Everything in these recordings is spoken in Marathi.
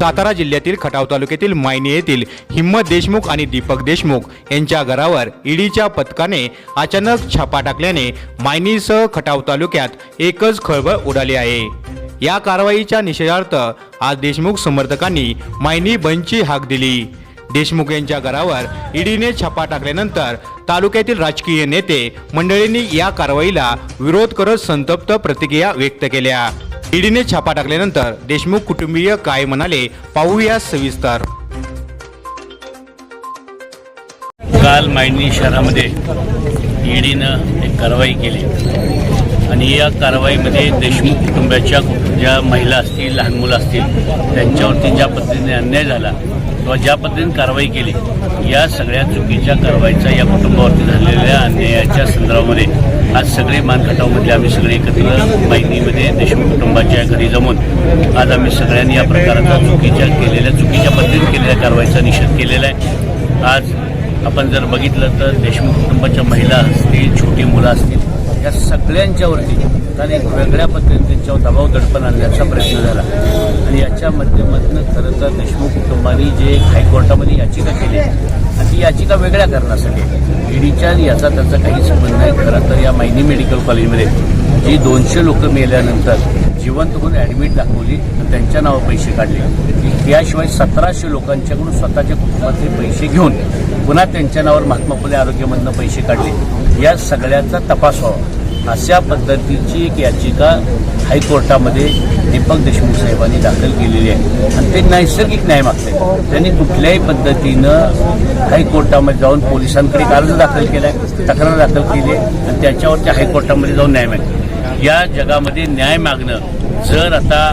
सातारा जिल्ह्यातील खटाव तालुक्यातील मायनी येथील हिम्मत देशमुख आणि दीपक देशमुख यांच्या घरावर ईडीच्या पथकाने अचानक छापा टाकल्याने मायनीसह खटाव तालुक्यात एकच खळबळ उडाली आहे. या कारवाईच्या निषेधार्थ आज देशमुख समर्थकांनी मायनी बंदची हाक दिली. देशमुख यांच्या घरावर ईडीने छापा टाकल्यानंतर तालुक्यातील राजकीय नेते मंडळींनी या कारवाईला विरोध करत संतप्त प्रतिक्रिया व्यक्त केल्या. ईडीने छापा टाकल्यानंतर देशमुख कुटुंबीय काय म्हणाले पाहूया सविस्तर. काल मायनी शहरामध्ये ईडीनं एक कारवाई केली. आणि या कारवाईमध्ये देशमुख कुटुंबाच्या ज्या महिला असतील लहान मुलं असतील त्यांच्यावरती ज्या पद्धतीने अन्याय झाला किंवा ज्या पद्धतीने कारवाई केली या सगळ्या चुकीच्या कारवाईचा या कुटुंबावरती झालेल्या अन्यायाच्या संदर्भामध्ये आज सगळे मानखटावमधले आम्ही सगळे एकत्र माहितीमध्ये देशमुख कुटुंबाच्या घरी जमून आज आम्ही सगळ्यांनी या प्रकाराचा चुकीच्या केलेल्या चुकीच्या पद्धतीने केलेल्या कारवाईचा निषेध केलेला आहे. आज आपण जर बघितलं तर देशमुख कुटुंबाच्या महिला असतील छोटी मुलं असतील या सगळ्यांच्यावरती कारण एक वेगळ्या पद्धतीने त्यांच्यावर दबाव दडपण आणण्याचा प्रयत्न झाला. आणि याच्या माध्यमातून खरं तर देशमुख कुटुंबांनी जे हायकोर्टामध्ये याचिका केली आणि ती याचिका वेगळ्या करण्यासाठी ईडीच्या याचा त्याचा काही संबंध नाही. खरं तर या मायनी मेडिकल कॉलेजमध्ये जी दोनशे लोकं मेल्यानंतर जिवंत होऊन ॲडमिट दाखवली आणि त्यांच्या नावावर पैसे काढले. याशिवाय सतराशे लोकांच्याकडून स्वतःच्या कुटुंबातले पैसे घेऊन पुन्हा त्यांच्या नावावर महात्मा फुले आरोग्यमधनं पैसे काढले. या सगळ्याचा तपास व्हावा. अशा पद्धतीची एक याचिका हायकोर्टामध्ये दीपक देशमुख साहेबांनी दाखल केलेली आहे. आणि ते नैसर्गिक न्याय मागतात त्यांनी कुठल्याही पद्धतीनं हायकोर्टामध्ये जाऊन पोलिसांकडे अर्ज दाखल केला आहे तक्रार दाखल केली आहे आणि त्याच्यावर त्या हायकोर्टामध्ये जाऊन न्याय मागतो या जगामध्ये न्याय मागणं जर आता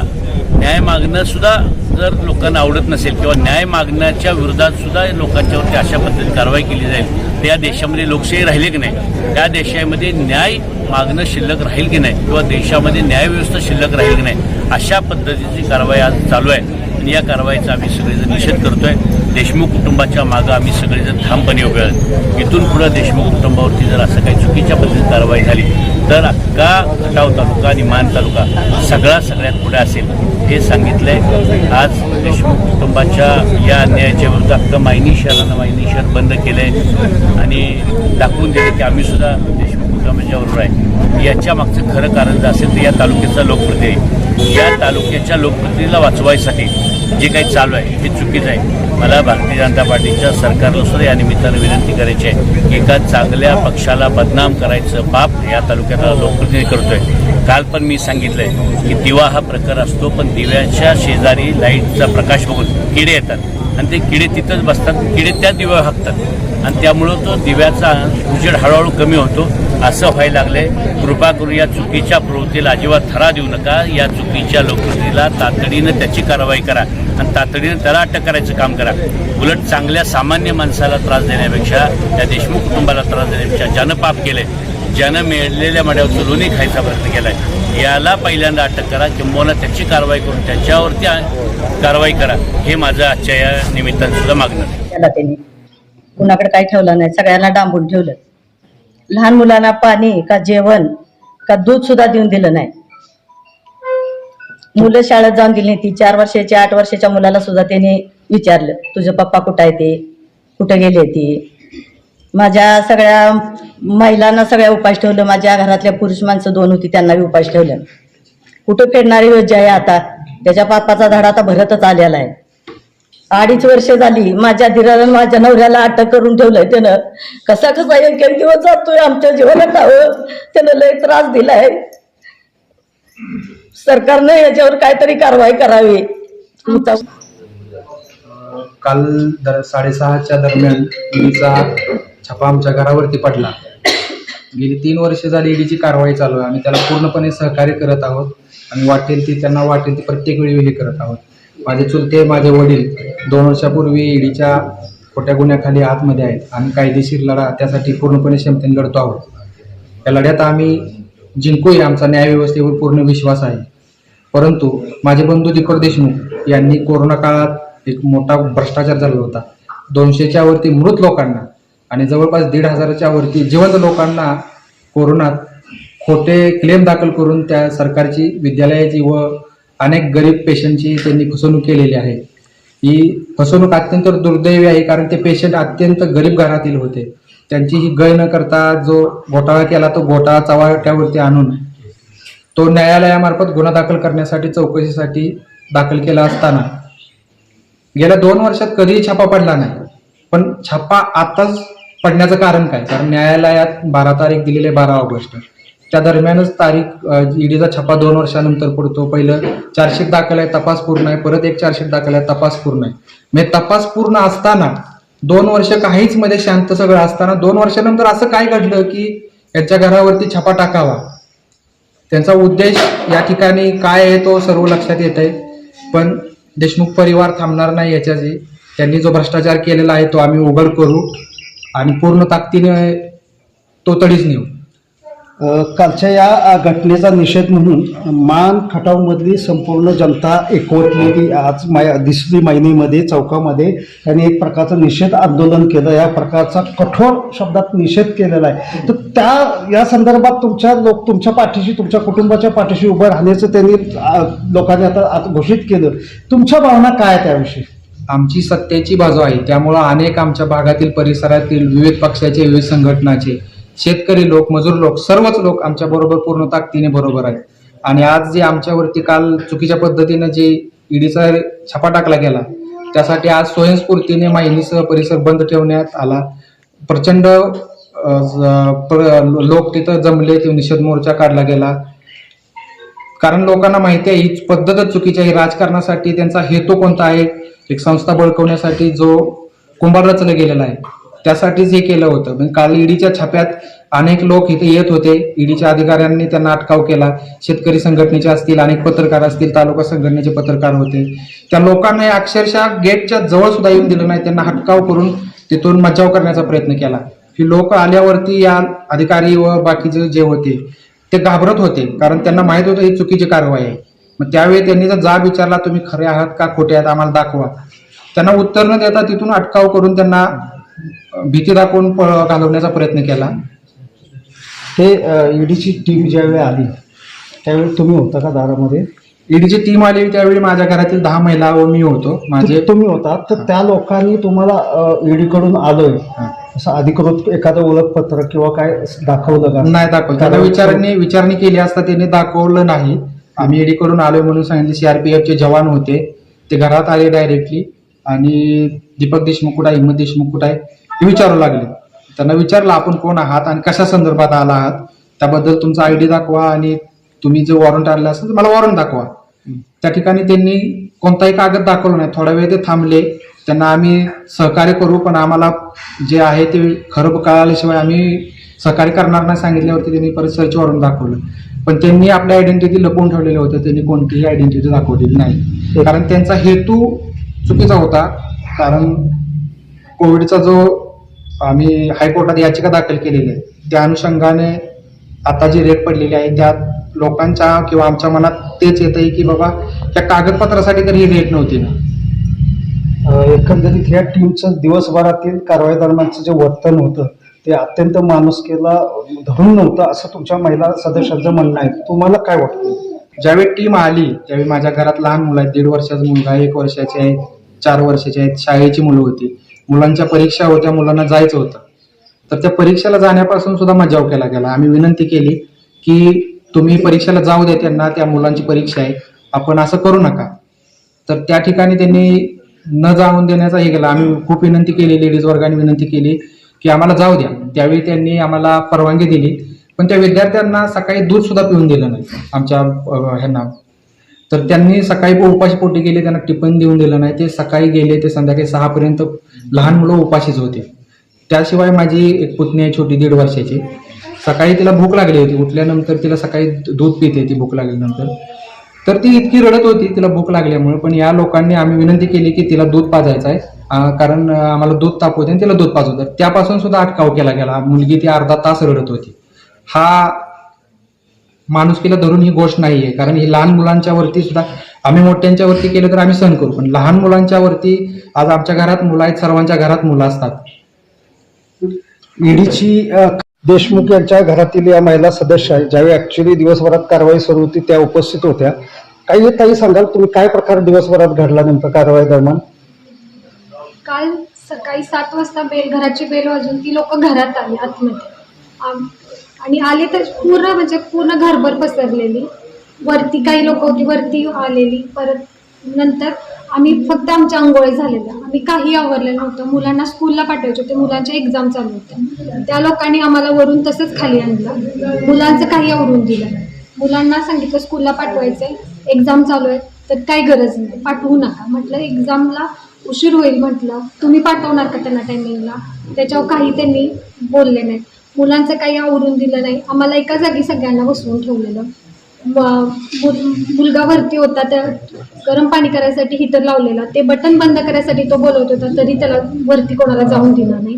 न्याय मागणं सुद्धा जर लोकांना आवडत नसेल किंवा न्याय मागण्याच्या विरोधात सुद्धा लोकांच्यावरती अशा पद्धतीने कारवाई केली जाईल त्या या देशामध्ये लोकशाही राहिली की नाही? त्या देशामध्ये न्याय मागणं शिल्लक राहील की नाही? किंवा देशामध्ये न्यायव्यवस्था शिल्लक राहील की नाही? अशा पद्धतीची कारवाई आज चालू आहे. आणि या कारवाईचा आम्ही सगळेजण निषेध करतोय. देशमुख कुटुंबाच्या मागं आम्ही सगळेजण ठामपणे उभे आहोत. इथून पुढं देशमुख कुटुंबावरती जर असं काही चुकीच्या पद्धतीने कारवाई झाली तर अख्खा खटाव तालुका आणि मान तालुका सगळा सगळ्यात पुढे असेल हे सांगितलंय. आज देशमुख कुटुंबाच्या या अन्यायाच्या विरुद्ध अख्खं मायनी शहरानं मायनी शहर बंद केलंय. आणि दाखवून दिलं की आम्ही सुद्धा देशमुख कुटुंबाच्या बरोबर आहे. याच्या मागचं खरं कारण जर असेल तर या तालुक्याचा लोकप्रतिनिधी या तालुक्याच्या लोकप्रतिनिधीला वाचवायसाठी जे काही चालू आहे हे चुकीचं आहे. मला भारतीय जनता पार्टीच्या सरकारला सुद्धा या निमित्तानं विनंती करायची आहे की एका चांगल्या पक्षाला बदनाम करायचं पाप या तालुक्याला लोकप्रतिनिधी करतोय. काल पण मी सांगितलंय की दिवा हा प्रकार असतो पण दिव्याच्या शेजारी लाईटचा प्रकाश बघून किडे येतात. आणि ते किडे तिथंच बसतात. किडे त्या दिव्या हाकतात. आणि त्यामुळं तो दिव्याचा उजेड हळूहळू कमी होतो. असं व्हायला लागलंय. कृपा करून या चुकीच्या प्रवृत्तीला अजिबात थरा देऊ नका. या चुकीच्या लोकप्रतिनिधीला तातडीनं त्याची कारवाई करा. आणि तातडीनं त्याला अटक करायचं काम करा. उलट चांगल्या सामान्य माणसाला त्रास देण्यापेक्षा या देशमुख कुटुंबाला त्रास देण्यापेक्षा ज्यानं पाप केलंय ज्यानं मिळलेल्या मड्यावर चुलूनही खायचा प्रयत्न केलाय याला पहिल्यांदा अटक करा किंबहुना त्याची कारवाई करून त्याच्यावरती कारवाई करा हे माझं आजच्या या निमित्तानं सुद्धा मागणं त्याला त्यांनी कुणाकडे काही ठेवलं नाही सगळ्यांना डांबून ठेवलं. लहान मुलांना पाणी का जेवण का दूध सुद्धा देऊन दिलं नाही. मुलं शाळेत जाऊन दिली ती चार वर्षाच्या आठ वर्षाच्या मुलाला सुद्धा त्याने विचारलं तुझे पप्पा कुठं आहे ते? कुठं गेले ते? माझ्या सगळ्या महिलांना सगळ्या उपास ठेवलं. माझ्या घरातल्या पुरुष माणसं दोन होती त्यांना बी उपास ठेवलं. कुठं फेडणारी योजना आहे आता? त्याच्या पापाचा धडा आता भरतच आलेला आहे. अडीच वर्ष झाली माझ्या धीराला माझ्या नवऱ्याला अटक करून ठेवलंय त्यानं. कसा कसा एक एक दिवस जातोय आमच्या जीवनात त्यानं लय त्रास दिलाय. सरकारनं याच्यावर काहीतरी कारवाई करावी. काल साडेसहाच्या दरम्यान छापा आमच्या घरावरती पडला. गेली तीन वर्ष झाली ईडीची कारवाई चालू आहे आम्ही त्याला पूर्णपणे सहकार्य करत आहोत. आणि वाटेल ती त्यांना वाटेल ती प्रत्येक वेळी हे करत आहोत. माझे चुलते माझे वडील दोन वर्षापूर्वी ईडीच्या खोट्या गुन्ह्याखाली आतमध्ये आहेत. आणि कायदेशीर लढा त्यासाठी पूर्णपणे क्षमतेने लढतो आहोत. या लढ्यात आम्ही जिंकूया आमचा न्यायव्यवस्थेवर पूर्ण विश्वास आहे. परंतु माझे बंधू दिकर देशमुख यांनी कोरोना काळात एक मोठा भ्रष्टाचार झाला होता. दोनशेच्या वरती मृत लोकांना आणि जवळपास दीड हजाराच्या वरती जिवंत लोकांना कोरोनात खोटे क्लेम दाखल करून त्या सरकारची विद्यालयाची व अनेक गरीब पेशंटची त्यांनी फसवणूक केलेली आहे. ही फसवणूक अत्यंत दुर्दैवी आहे कारण ते पेशंट अत्यंत गरीब घरातील होते. त्यांची ही गय न करता जो घोटाळा केला तो घोटाळा चव्हाट्यावरती आणून तो न्यायालयामार्फत गुन्हा दाखल करण्यासाठी चौकशीसाठी दाखल केला असताना. गेल्या दोन वर्षात कधीही छापा पडला नाही. पण छापा आताच पडण्याचं कारण काय? कारण न्यायालयात बारा तारीख दिलेली आहे बारा ऑगस्ट. त्या दरम्यानच तारीख ईडीचा छापा दोन वर्षानंतर पडतो. पहिलं चार्जशीट दाखल आहे तपास पूर्ण आहे. परत एक चार्जशीट दाखल आहे तपास पूर्ण आहे. म्हणजे तपास पूर्ण असताना दोन वर्ष काहीच मध्ये शांत सगळं असताना दोन वर्षानंतर असं काय घडलं की याच्या घरावरती छापा टाकावा? त्यांचा उद्देश या ठिकाणी काय आहे तो सर्व लक्षात येत आहे पण देशमुख परिवार थांबणार नाही याच्याशी. त्यांनी जो भ्रष्टाचार केलेला आहे तो आम्ही उघड करू. आणि पूर्ण ताकदीने तो तडीच नेऊ. अ, कालच्या या अ, घटनेचा निषेध म्हणून मान खटावमधली संपूर्ण जनता एकवटलेली आज माय दिसली महिनेमध्ये चौकामध्ये. त्यांनी एक प्रकारचं निषेध आंदोलन केलं. या प्रकारचा कठोर शब्दात निषेध केलेला आहे. तर त्या या संदर्भात तुमच्या लोक तुमच्या पाठीशी तुमच्या कुटुंबाच्या पाठीशी उभं राहण्याचं त्यांनी अ, लोकांनी आता आता घोषित केलं. तुमच्या भावना काय आहे त्याविषयी आमची सत्तेची बाजू आहे. त्यामुळं अनेक आमच्या भागातील परिसरातील विविध पक्षाचे विविध संघटनाचे शेतकरी लोक मजूर लोक सर्वच लोक आमच्या बरोबर पूर्ण ताकदीने बरोबर आहेत. आणि आज जे आमच्यावरती काल चुकीच्या पद्धतीनं जे ईडीचा छापा टाकला गेला त्यासाठी आज स्वयंस्फूर्तीने माहिनीसह परिसर बंद ठेवण्यात आला. प्रचंड प्र- लोक तिथं जमले ते निषेध मोर्चा काढला गेला. कारण लोकांना माहिती आहे ही पद्धतच चुकीची आहे. राजकारणासाठी त्यांचा हेतू कोणता आहे? एक संस्था बळकवण्यासाठी जो कुंभार रचला गेलेला आहे त्यासाठीच हे केलं होतं. म्हणजे काल ईडीच्या छाप्यात अनेक लोक इथे येत होते. ईडीच्या अधिकाऱ्यांनी त्यांना अटकाव केला. शेतकरी संघटनेचे असतील अनेक पत्रकार असतील तालुका संघटनेचे पत्रकार होते. त्या लोकांना अक्षरशः गेटच्या जवळ सुद्धा येऊन दिलं नाही. त्यांना हटकाव करून तिथून मज्जाव करण्याचा प्रयत्न केला. ही लोक आल्यावरती या अधिकारी व बाकीचे जे होते ते घाबरत होते कारण त्यांना माहीत होतं ही चुकीची कारवाई आहे. मग त्यावेळी त्यांनी जर जाब विचारला तुम्ही खरे आहात का? खोटे आहात? आम्हाला दाखवा. त्यांना उत्तर न देता तिथून अटकाव करून त्यांना भीती दाखवून पळ घालवण्याचा प्रयत्न केला. ते ईडीची टीम ज्यावेळी आली त्यावेळी तुम्ही होता का दारामध्ये? ईडीची टीम आली त्यावेळी माझ्या घरातील दहा महिला व मी होतो. माझे तुम्ही होता. तर त्या लोकांनी तुम्हाला ईडीकडून आलोय. असं अधिकृत एखादं ओळखपत्र किंवा काय दाखवलं का? नाही दाखवलं. त्याला विचारणी विचारणी केली असता त्यांनी दाखवलं नाही. आम्ही ईडी कडून आलोय म्हणून सांगितले. सीआरपीएफ चे जवान होते. ते घरात आले डायरेक्टली आणि दीपक देशमुख कुठं आहे हिम्मत देशमुख कुठं आहे हे विचारू लागले. त्यांना विचारलं आपण कोण आहात आणि कशा संदर्भात आला आहात? त्याबद्दल तुमचा आयडी दाखवा आणि तुम्ही जे वॉरंट आणलं असेल तर मला वॉरंट दाखवा त्या ठिकाणी त्यांनी कोणताही कागद दाखवला नाही. थोडा वेळ ते थांबले. त्यांना आम्ही सहकार्य करू पण आम्हाला जे आहे ते खरं कळाल्याशिवाय आम्ही सहकार्य करणार नाही सांगितल्यावरती त्यांनी परत सर्च वॉरंट दाखवलं. पण त्यांनी आपल्या आयडेंटिटी लपवून ठेवलेले होते त्यांनी कोणतीही आयडेंटिटी दाखवलेली नाही. कारण त्यांचा हेतू चुकीचा होता. कारण कोविडचा जो आम्ही हायकोर्टात याचिका दाखल केलेली आहे त्या अनुषंगाने आता जी रेट पडलेली आहे त्यात लोकांच्या किंवा आमच्या मनात तेच येत आहे की बाबा त्या कागदपत्रासाठी तर ही रेट नव्हती ना. एकंदरीत ह्या टीमचं दिवसभरातील कारवाई दरम्यानचं जे वर्तन होतं ते अत्यंत माणुसकीला धरून नव्हतं असं तुमच्या महिला सदस्यांचं म्हणणं आहे. तुम्हाला काय वाटतं? ज्यावेळी टीम आली त्यावेळी माझ्या घरात लहान मुलं आहेत दीड वर्षाचा मुलगा एक वर्षाचे आहेत चार वर्षाचे आहेत शाळेची मुलं होती. मुलांच्या परीक्षा होत्या मुलांना जायचं होतं. तर त्या परीक्षेला जाण्यापासून सुद्धा मजाव केला गेला. आम्ही विनंती केली की तुम्ही परीक्षेला जाऊ द्या त्यांना त्या मुलांची परीक्षा आहे. आपण असं करू नका. तर त्या ठिकाणी त्यांनी न जाऊन देण्याचा हे केला. आम्ही खूप विनंती केली लेडीज वर्गाने विनंती केली की आम्हाला जाऊ द्या. त्यावेळी त्यांनी आम्हाला परवानगी दिली. पण त्या विद्यार्थ्यांना सकाळी दूध सुद्धा पिऊन दिलं नाही आमच्या ह्यांना. तर त्यांनी सकाळी उपाशी पोटी गेले त्यांना टिफिन देऊन दिलं नाही. ते सकाळी गेले ते संध्याकाळी सहापर्यंत लहान मुलं उपाशीच होते. त्याशिवाय माझी एक पुतणी आहे छोटी दीड वर्षाची. सकाळी तिला भूक लागली होती. उठल्यानंतर तिला सकाळी दूध पिते ती भूक लागल्यानंतर. तर ती इतकी रडत होती तिला भूक लागल्यामुळे. पण या लोकांनी आम्ही विनंती केली की तिला दूध पाजायचं आहे. कारण आम्हाला दूध तापवते आणि तिला दूध पाजवतात. त्यापासून सुद्धा अटकाव केला गेला. मुलगी ती अर्धा तास रडत होती. हा माणुसकीला धरून ही गोष्ट नाहीये. कारण ही लहान मुलांच्या वरती सुद्धा आम्ही मोठ्यांच्या वरती केलं तर आम्ही सहन करू. पण लहान मुलांच्या वरती आज आमच्या घरात मुलं आहेत सर्वांच्या घरात मुलं असतात. ईडीची देशमुख यांच्या घरातील या महिला सदस्य आहेत ज्यावेळी ऍक्च्युली दिवसभरात कारवाई सुरू होती त्या उपस्थित होत्या. काही काही सांगाल तुम्ही काय प्रकार दिवसभरात घडला नेमका कारवाई दरम्यान? काल सकाळी सात वाजता बेल घराची बेल वाजून ती लोक घरात आली आतमध्ये. आम- आणि आले तर पूर्ण म्हणजे पूर्ण घरभर पसरलेली. वरती काही लोक होती वरती आलेली. परत नंतर आम्ही फक्त आमच्या आंघोळी झालेल्या. आम्ही काही आवरलेलं नव्हतं. मुलांना स्कूलला पाठवायचे होते. मुलांच्या एक्झाम चालू होत्या. त्या लोकांनी आम्हाला वरून तसंच खाली आणलं. मुलांचं काही आवरून दिलं नाही. मुलांना सांगितलं स्कूलला पाठवायचंय. एक्झाम चालू आहे. तर काही गरज नाही. पाठवू नका. म्हटलं एक्झामला उशीर होईल. म्हटलं तुम्ही पाठवणार का त्यांना टायमिंगला त्याच्यावर काही त्यांनी बोलले नाहीत मुलांचं काही आवरून दिलं नाही. आम्हाला एका जागी सगळ्यांना बसवून ठेवलेलं. मुलगा वरती होता त्या गरम पाणी करायसाठी हिटर लावलेला. ते बटन बंद करायसाठी तो बोलवत होता तरी त्याला वरती कोणाला जाऊन दिला नाही.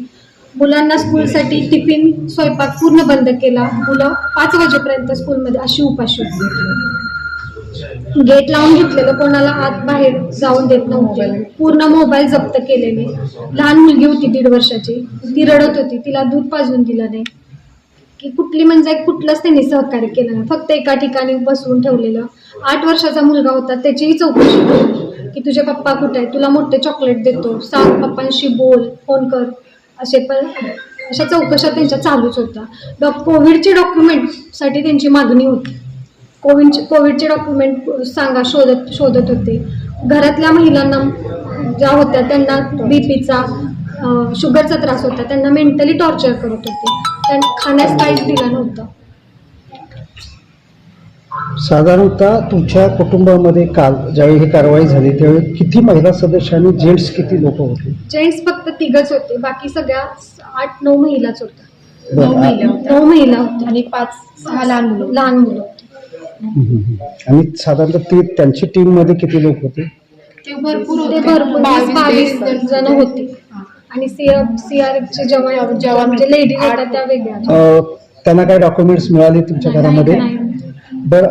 मुलांना स्कूलसाठी टिफिन स्वयंपाक पूर्ण बंद केला. मुलं पाच वाजेपर्यंत स्कूलमध्ये अशी उपाशी होती. गेट लावून घेतलेलं कोणाला आत बाहेर जाऊन देत नव्हते. पूर्ण मोबाईल जप्त केलेले. लहान मुलगी होती दीड वर्षाची. ती रडत होती. तिला दूध पाजून दिलं नाही. की कुठली म्हणजे कुठलंच त्यांनी सहकार्य केलं नाही. फक्त एका ठिकाणी बसवून ठेवलेलं. आठ वर्षाचा मुलगा होता त्याचीही चौकशी केली. की तुझे पप्पा कुठे आहे तुला मोठे चॉकलेट देतो. सांग पप्पांशी बोल फोन कर. असे पण अशा चौकशा त्यांच्या चालूच होत्या. डॉ कोविडचे डॉक्युमेंटसाठी त्यांची मागणी होती. कोविडचे कोविडचे डॉक्युमेंट सांगा शोधत शोधत होते. घरातल्या महिलांना ज्या होत्या त्यांना बी पीचा शुगरचा त्रास होता. त्यांना मेंटली टॉर्चर करत होते. खाण्यास काहीच दिलं नव्हतं साधारणतः तुमच्या कुटुंबामध्ये काल ज्यावेळी ही कारवाई झाली त्यावेळी किती महिला सदस्य आणि जेंट्स किती लोक होते? जेंट्स फक्त तिघच होते बाकी सगळ्या आठ नऊ महिलाच होत्या. बरं, आ- नऊ महिला होत्या. आणि पाच सहा लहान मुलं लहान मुलं होती. हम्म, हम्म. आणि साधारणतः ती त्यांची टीममध्ये किती लोक होते? ते भरपूर ते होते. भरपूर वीस बावीस जण होते. आणि म्हणजे लेडीज होत्या त्या वेगळ्या अं, त्यांना काही डॉक्युमेंट्स मिळाले तुमच्या घरामध्ये? नाही. बर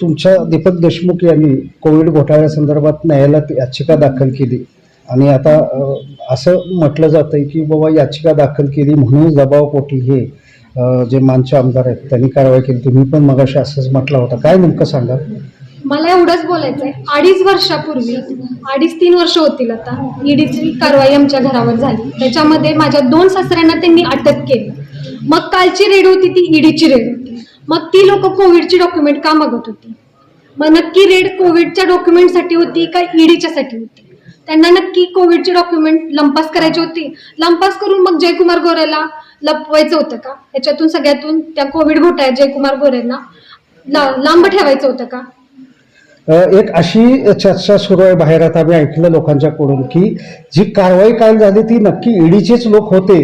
तुमच्या दीपक देशमुख यांनी कोविड घोटाळ्यासंदर्भात न्यायालयात याचिका दाखल केली. आणि आता अं, असं म्हटलं जातंय की बाबा याचिका दाखल केली म्हणून दबावपोटी हे अं, जे मानचे आमदार आहेत त्यांनी कारवाई केली. तुम्ही पण मगाशी असंच म्हटलं होतं. काय नेमकं सांगा मला एवढंच बोलायचंय. अडीच वर्षापूर्वी अडीच तीन वर्ष होतील आता ईडीची कारवाई आमच्या घरावर झाली. त्याच्यामध्ये माझ्या दोन सासऱ्यांना त्यांनी अटक केली. मग कालची रेड होती ती ईडीची रेड होती. मग ती लोक कोविडची डॉक्युमेंट का मागत होती? मग नक्की रेड कोविडच्या डॉक्युमेंटसाठी होती का ईडीच्यासाठी होती? त्यांना नक्की कोविडचे डॉक्युमेंट लंपास करायची होती. लंपास करून मग जयकुमार गोरेला लपवायचं होतं का? याच्यातून सगळ्यातून त्या कोविड घोटाळ्यात जयकुमार गोरेंना लांब ठेवायचं होतं का? एक अशी चर्चा सुरू आहे बाहेर आता आम्ही ऐकलं लोकांच्याकडून की जी कारवाई काल झाली ती नक्की ईडीचेच लोक होते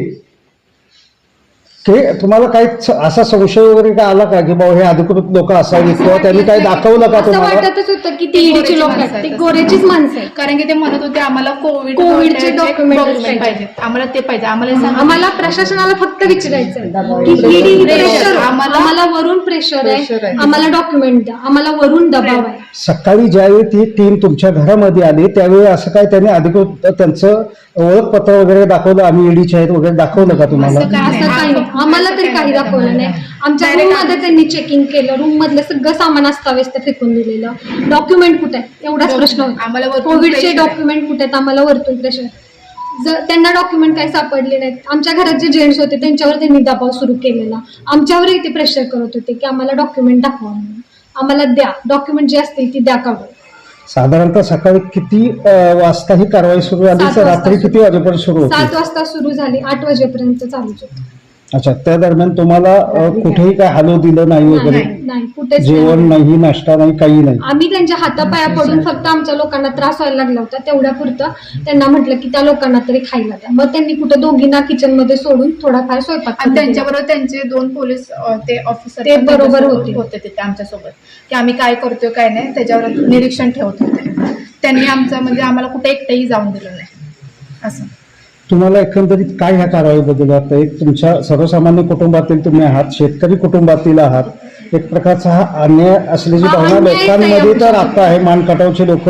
ते तुम्हाला काही असा संशय वगैरे काय आला का की बाबा हे अधिकृत लोक असावी किंवा त्यांनी काही दाखवलं का असं तुम्हाला? वाटतच होतं की ती ईडीची लोक माणसं आहेत. आहेत. ते असं. गोरेचीच माणसं आहेत. कारण की ते म्हणत होते आम्हाला कोविड कोविडचे document डॉक्युमेंट पाहिजेत. आम्हाला ते पाहिजे. आम्हाला हे सांगा. आम्हाला प्रशासनाला फक्त विचारायचं दबाव. की ईडी Pressure. प्रेशर आम्हाला- आम्हाला वरून प्रेशर Pressure आहे. आहे. आम्हाला डॉक्युमेंट द्या. आम्हाला वरून दबाव आहे. सकाळी ज्यावेळी ती टीम तुमच्या घरामध्ये आली त्यावेळी असं काय त्यांनी अधिकृत त्यांचं ओळखपत्र वगैरे दाखवलं? आम्ही ईडीचे आहेत वगैरे दाखवलं का तुम्हाला? असं काय असं काही नाही. आम्हाला तरी काही दाखवलं नाही. आमच्या रूममध्ये त्यांनी चेकिंग केलं. रूम मधलं सगळं सामान अस्ताव्यस्त फेकून दिलेलं. डॉक्युमेंट कुठे एवढाच प्रश्न होता. कोविडचे. डॉक्युमेंट कुठे आहेत? आम्हाला वरतून प्रेशर जर त्यांना डॉक्युमेंट काही सापडले नाहीत. आमच्या घरात जे जेंट्स होते त्यांच्यावर त्यांनी दबाव सुरू केलेला. आमच्यावरही ते प्रेशर करत होते की आम्हाला डॉक्युमेंट दाखवा म्हणून. आम्हाला द्या. डॉक्युमेंट जी असतील ती द्या काढून. साधारणतः सकाळी किती वाजता ही कारवाई सुरू झाली? रात्री किती वाजेपर्यंत सुरू सात होती? वाजता सुरू झाली. आठ वाजेपर्यंत चालूच होती. अच्छा त्या दरम्यान तुम्हाला अं, कुठेही काय हलव दिलं नाही वगैरे? नाही नाही कुठेच जेवण नाही. नाही नाश्ता नाही काही नाही? आम्ही त्यांच्या हातापाया पडून फक्त आमच्या लोकांना त्रास व्हायला लागला होता. तेवढ्या पुरतं त्यांना म्हटलं की त्या लोकांना तरी खायला द्या. मग त्यांनी कुठं दोघींना किचनमध्ये सोडून थोडाफार स्वयंपाक आणि करून दिला. त्यांच्याबरोबर त्यांचे दोन पोलीस अ, ते ऑफिसर ते बरोबर होते. होते तिथे आमच्यासोबत. की आम्ही काय करतोय काय नाही त्याच्यावर निरीक्षण ठेवत होते. त्यांनी आमचं म्हणजे आम्हाला कुठे एकटंही जाऊन दिलं नाही. असं. तुम्हाला एकंदरीत काय ह्या कारवाईबद्दल वाटतं? एक तुमच्या सर्वसामान्य कुटुंबातील तुम्ही आहात शेतकरी कुटुंबातील आहात. एक प्रकारचा हा अन्याय असल्याची भावना लोकांमध्ये तर. आता आहे. मानकटावचे लोक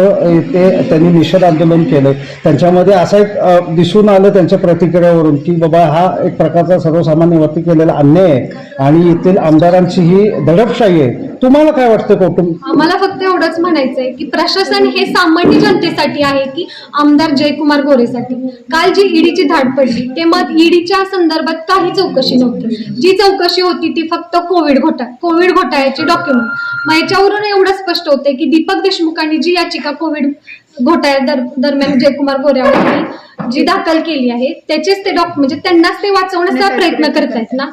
ते त्यांनी निषेध आंदोलन केलंय. त्यांच्यामध्ये असं एक दिसून आलं त्यांच्या प्रतिक्रियावरून की बाबा हा एक प्रकारचा सर्वसामान्यवरती केलेला अन्याय आहे. आणि येथील आमदारांची ही दडपशाही आहे. तुम्हाला काय वाटतं कौटुंब आम्हाला फक्त एवढंच म्हणायचंय की प्रशासन हे सामान्य जनतेसाठी आहे की आमदार जयकुमार गोरेसाठी. काल जी ईडीची धाड पडली ते मग ईडीच्या संदर्भात काही चौकशी नव्हती. जी चौकशी होती ती फक्त कोविड घोटाळा कोविड घोटाळ्याचे डॉक्युमेंट मग याच्यावरून एवढं स्पष्ट होते की दीपक देशमुखांनी जी याचिका कोविड घोटाळ्या दर, दरम्यान जयकुमार गोरेवरती जी दाखल केली आहे त्याचेच ते डॉक्युमेंट म्हणजे त्यांनाच ते वाचवण्याचा प्रयत्न करतायत ना?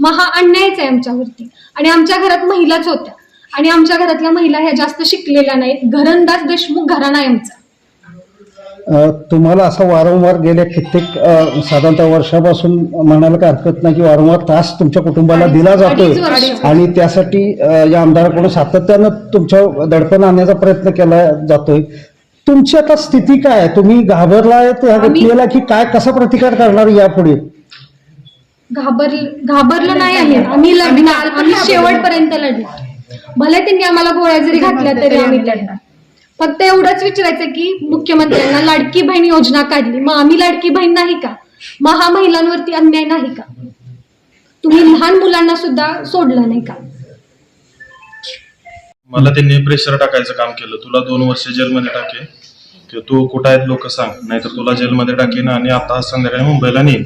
मग हा अन्यायच आहे आमच्यावरती आणि आमच्या घरात महिलाच होत्या. आणि आमच्या घरातल्या महिला ह्या जास्त शिकलेल्या नाहीत. घरंदाज देशमुख घराणा आहे आमचा. अ, तुम्हाला असं वारंवार गेल्या कित्येक अ, साधारणतः वर्षापासून म्हणायला काय हरकत नाही की वारंवार त्रास तुमच्या कुटुंबाला दिला जातोय. अडीच वर्ष. आणि त्यासाठी अ, या आमदाराकडून सातत्यानं तुमच्या दडपण आणण्याचा प्रयत्न केला जातोय. तुमची आता स्थिती काय आहे? तुम्ही घाबरलाय त्या आम्ही- घटनेला की काय कसा प्रतिकार करणार यापुढे? घाबर घाबरलं नाही आहे. आम्ही लढणार आम्ही शेवटपर्यंत लढणार भले त्यांनी आम्हाला गोळ्या जरी घातल्या तरी आम्ही लढणार. फक्त एवढंच विचारायचं की मुख्यमंत्र्यांना लाडकी बहीण योजना काढली. मग आम्ही लाडकी बहीण नाही का? मग हा महिलांवरती अन्याय नाही का? तुम्ही लहान मुलांना सुद्धा सोडलं नाही का? मला त्यांनी प्रेशर टाकायचं काम केलं. तुला दोन वर्ष जेलमध्ये टाके. तू कुठं आहेत लोक सांग. नाहीतर तुला जेलमध्ये टाकेन आणि आता संध्याकाळी मुंबईला नेईन.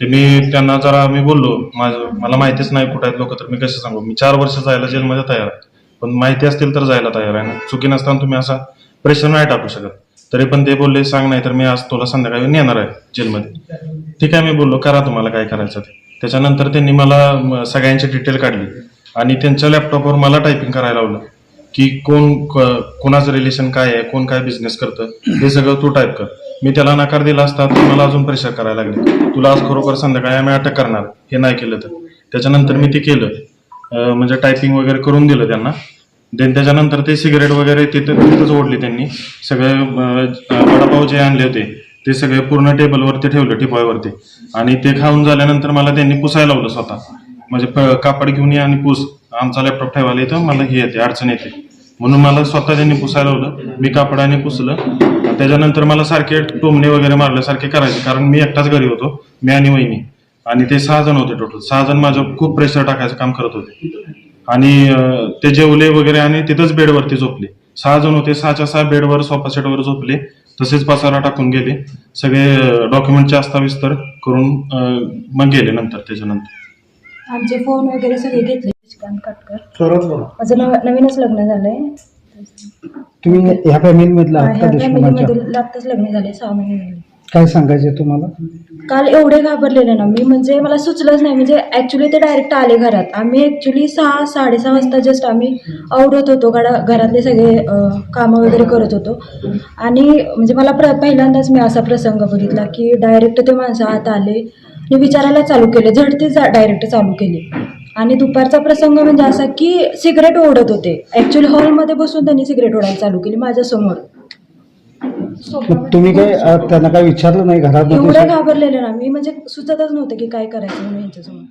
ते मी त्यांना जरा मी बोललो माझं मला माहितीच नाही कुठं आहेत लोक तर मी कसं सांगू? मी चार वर्ष जायला जेलमध्ये तयार आहे. पण माहिती असतील तर जायला तयार आहे ना. चुकी नसताना तुम्ही असा प्रेशर नाही टाकू शकत. तरी पण ते बोलले सांग नाही तर मी आज तुला संध्याकाळी नेणार आहे जेलमध्ये. ठीक आहे मी बोललो करा तुम्हाला काय करायचं ते. त्याच्यानंतर त्यांनी मला सगळ्यांची डिटेल काढली. आणि त्यांच्या लॅपटॉपवर मला टायपिंग करायला लावलं. की कोण कोणाचं रिलेशन काय आहे कोण काय बिझनेस करतं हे सगळं तू टाईप कर. मी त्याला नकार दिला असता तर मला अजून प्रेशर करायला लागले. तुला आज खरोखर संध्याकाळी आम्ही अटक करणार हे नाही केलं तर. त्याच्यानंतर मी ते केलं. म्हणजे टायपिंग वगैरे करून दिलं त्यांना. देन त्याच्यानंतर ते सिगरेट वगैरे तिथं तिथंच ओढली त्यांनी. सगळे वडापाव जे आणले होते ते सगळे पूर्ण टेबलवरती ठेवलं टिपॉयवरती आणि ते खाऊन झाल्यानंतर मला त्यांनी पुसायला लावलं स्वतः. म्हणजे कापड घेऊन ये आणि पुस. आमचा लॅपटॉप ठेवायला इथं मला हे येते अडचण येते. म्हणून मला स्वतः त्यांनी पुसायला लावलं मी कापडाने पुसलं. त्याच्यानंतर मला सारखे टोमणे वगैरे मारल्यासारखे करायचे कारण मी एकटाच घरी होतो मी आणि वहिनी. आणि ते सहा जण होते टोटल सहा जण माझं खूप प्रेशर टाकायचं काम करत होते. आणि ते जेवले वगैरे आणि तिथंच बेडवरती झोपले. सहा जण होते सहाच्या सहा बेडवर सोफा सेटवर झोपले. तसेच पसारा टाकून गेले. सगळे डॉक्युमेंटचे अस्ताविस्तर करून मग गेले नंतर त्याच्यानंतर. आमचे फोन वगैरे सगळे घेतले. काटकर. माझं नव नवीनच लग्न झालंय. तुम्ही ह्या फॅमिलीमधला आहात का ह्या देशमुखांच्या फॅमिलीमध्ये आत्ताच लग्न झाले सहा महिने झाले. काय सांगायचे तुम्हाला? काल एवढे घाबरलेले ना मी म्हणजे मला सुचलंच नाही म्हणजे ऍक्च्युली ते डायरेक्ट आले घरात. आम्ही ऍक्च्युली सहा साडेसहा वाजता जस्ट आम्ही आवरत होतो घरातले सगळे अं, कामं वगैरे करत होतो. आणि म्हणजे मला प्र पहिल्यांदाच मी असा प्रसंग बघितला की डायरेक्ट ते माणसं आत आले आणि विचारायला चालू केले. झडते डायरेक्ट चालू केले. आणि दुपारचा प्रसंग म्हणजे असा की सिगरेट ओढत होते. ऍक्च्युली हॉलमध्ये बसून त्यांनी सिगरेट ओढायला चालू केली माझ्यासमोर मग तुम्ही काय अ, त्यांना काय विचारलं नाही एवढे घरामध्ये घाबरलेले ना मी. म्हणजे सुचतच नव्हतं की काय करायचं म्हणून यांच्यासमोर.